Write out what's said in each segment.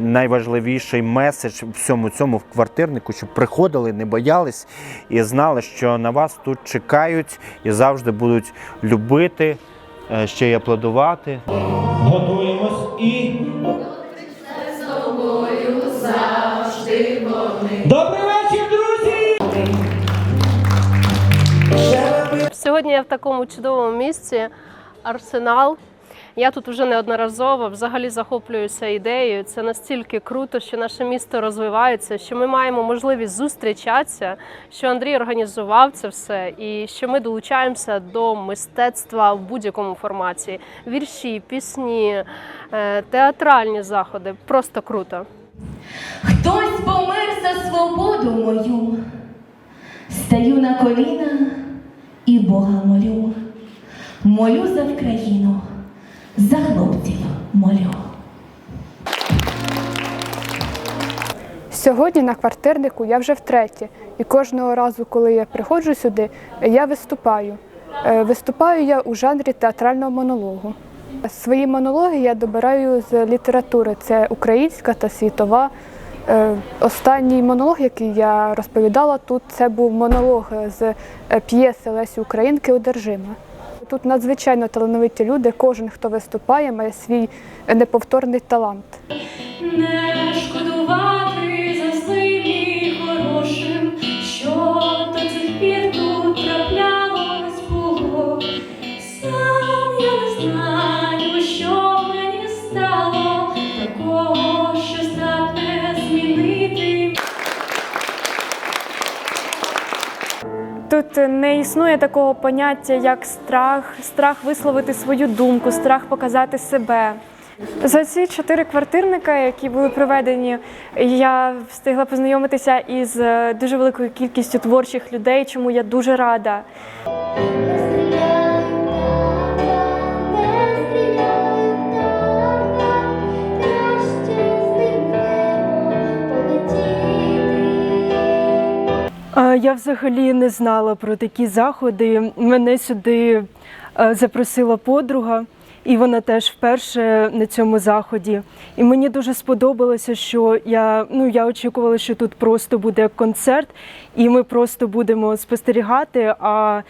Найважливіший меседж всьому цьому в квартирнику, щоб приходили, не боялись і знали, що на вас тут чекають і завжди будуть любити, е, ще й аплодувати. Готуємось і. Добрий вечір, друзі! Сьогодні я в такому чудовому місці Арсенал. Я тут вже неодноразово взагалі захоплююся ідеєю. Це настільки круто, що наше місто розвивається, що ми маємо можливість зустрічатися, що Андрій організував це все, і що ми долучаємося до мистецтва в будь-якому форматі: вірші, пісні, е, театральні заходи. Просто круто. Хтось помер за свободу мою. Стаю на коліна і Бога молю. Молю за Вкраїну, за хлопців молю. Сьогодні на квартирнику я вже втретє, і кожного разу, коли я приходжу сюди, я виступаю. Е, Виступаю я у жанрі театрального монологу. Свої монологи я добираю з літератури. Це українська та світова. Е, Останній монолог, який я розповідала тут, це був монолог з е, п'єси Лесі Українки Одержима. Тут надзвичайно талановиті люди. Кожен, хто виступає, має свій неповторний талант. Не існує такого поняття, як страх, страх висловити свою думку, страх показати себе. За ці чотири квартирника, які були проведені, я встигла познайомитися із е, дуже великою кількістю творчих людей, чому я дуже рада. Я взагалі не знала про такі заходи. Мене сюди е, запросила подруга, і вона теж вперше на цьому заході. І мені дуже сподобалося, що я ну я очікувала, що тут просто буде концерт, і ми просто будемо спостерігати. А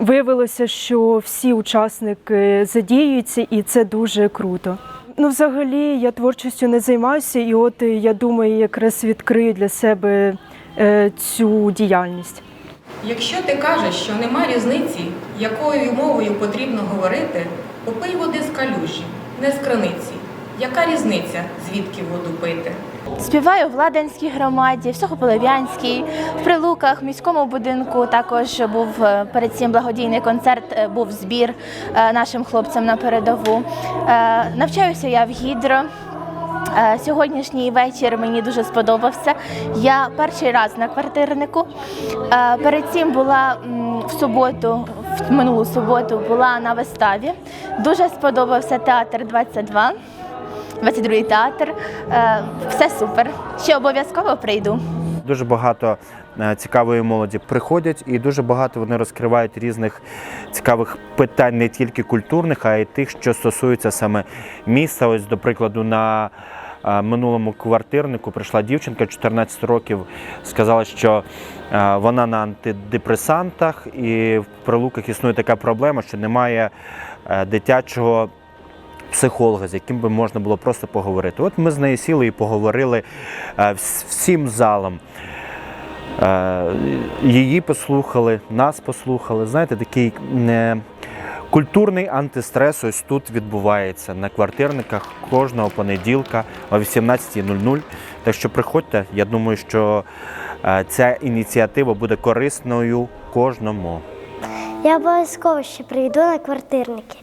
виявилося, що всі учасники задіюються, і це дуже круто. Ну, взагалі, я творчістю не займаюся, і от е, я думаю, якраз відкрию для себе цю діяльність. Якщо ти кажеш, що нема різниці, якою мовою потрібно говорити, попий води з калюжі, не з краниці. Яка різниця, звідки воду пити? Співаю в Ладенській громаді, в Сухополов'янській, в Прилуках, в міському будинку. Також був е, перед цим благодійний концерт, е, був збір е, нашим хлопцям на передову. Е, Навчаюся я в гідро. Е, Сьогоднішній вечір мені дуже сподобався. Я перший раз на квартирнику. Е, Перед цим була в суботу, в минулу суботу була на виставі. Дуже сподобався театр 22. 22-й театр. Е, Все супер. Ще обов'язково прийду. Дуже багато цікавої молоді приходять, і дуже багато вони розкривають різних цікавих питань, не тільки культурних, а й тих, що стосуються саме міста. Ось, до прикладу, на минулому квартирнику прийшла дівчинка 14 років, сказала, що вона на антидепресантах, і в прилуках існує така проблема, що немає е, дитячого психолога, з яким би можна було просто поговорити. От ми з нею сіли і поговорили е, всім залом. Е, Її послухали, нас послухали. Знаєте, такий культурний антистрес ось тут відбувається на квартирниках кожного понеділка о 18.00. Так що приходьте, я думаю, що е, ця ініціатива буде корисною кожному. Я обов'язково ще прийду на квартирники.